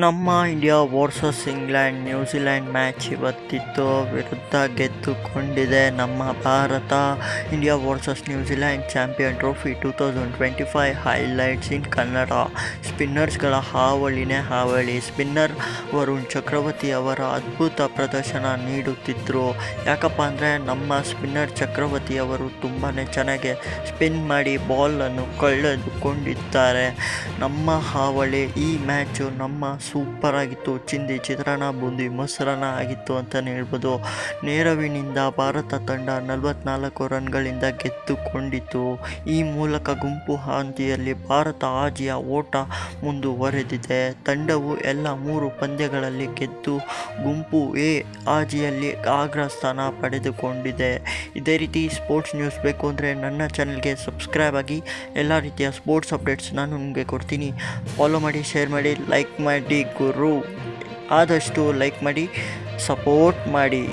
ನಮ್ಮ India versus England New Zealand match ಇವತ್ತಿತ್ತು. ವಿರುದ್ಧ ಗೆದ್ದುಕೊಂಡಿದೆ ನಮ್ಮ Bharat. India versus New Zealand champion trophy two thousand twenty five highlights in Kannada. ಸ್ಪಿನ್ನರ್ಸ್ಗಳ ಹಾವಳಿನೇ ಹಾವಳಿ. Spinner Varun ಚಕ್ರವರ್ತಿ ಅವರ ಅದ್ಭುತ ಪ್ರದರ್ಶನ ನೀಡುತ್ತಿದ್ದರು ಯಾಕಪ್ಪ ಅಂದರೆ ನಮ್ಮ ಸ್ಪಿನ್ನರ್ ಚಕ್ರವರ್ತಿ ಅವರು ತುಂಬಾ ಚೆನ್ನಾಗಿ ಸ್ಪಿನ್ ಮಾಡಿ ಬಾಲನ್ನು ಕಳೆದುಕೊಂಡಿದ್ದಾರೆ. ನಮ್ಮ ಹಾವಳಿ ಈ ಮ್ಯಾಚು ನಮ್ಮ ಸೂಪರ್ ಆಗಿತ್ತು. ಚಿಂದಿ ಚಿತ್ರಾನ್ನ, ಬೂಂದಿ ಮೊಸರನ್ನ ಆಗಿತ್ತು ಅಂತಲೇ ಹೇಳ್ಬೋದು. ನೆರವಿನಿಂದ ಭಾರತ ತಂಡ ನಲವತ್ನಾಲ್ಕು ರನ್ಗಳಿಂದ ಗೆದ್ದುಕೊಂಡಿತು ಈ ಮೂಲಕ ಗುಂಪು ಹಂತಿಯಲ್ಲಿ ಭಾರತ ಆಜಿಯ ಓಟ ಮುಂದುವರೆದಿದೆ. ತಂಡವು ಎಲ್ಲ ಮೂರು ಪಂದ್ಯಗಳಲ್ಲಿ ಗೆದ್ದು ಗುಂಪು ಎ, ಆಜಿಯಲ್ಲಿ ಅಗ್ರ ಸ್ಥಾನ ಪಡೆದುಕೊಂಡಿದೆ. ಇದೇ ರೀತಿ ಸ್ಪೋರ್ಟ್ಸ್ ನ್ಯೂಸ್ ಬೇಕು ಅಂದರೆ ನನ್ನ ಚಾನಲ್ಗೆ ಸಬ್ಸ್ಕ್ರೈಬ್ ಆಗಿ, ಎಲ್ಲ ರೀತಿಯ ಸ್ಪೋರ್ಟ್ಸ್ ಅಪ್ಡೇಟ್ಸ್ ನಾನು ನಿಮಗೆ ಕೊಡ್ತೀನಿ. ಫಾಲೋ ಮಾಡಿ, ಶೇರ್ ಮಾಡಿ, ಲೈಕ್ ಮಾಡಿ ಗುರು. ಆದಷ್ಟು ಲೈಕ್ ಮಾಡಿ, ಸಪೋರ್ಟ್ ಮಾಡಿ.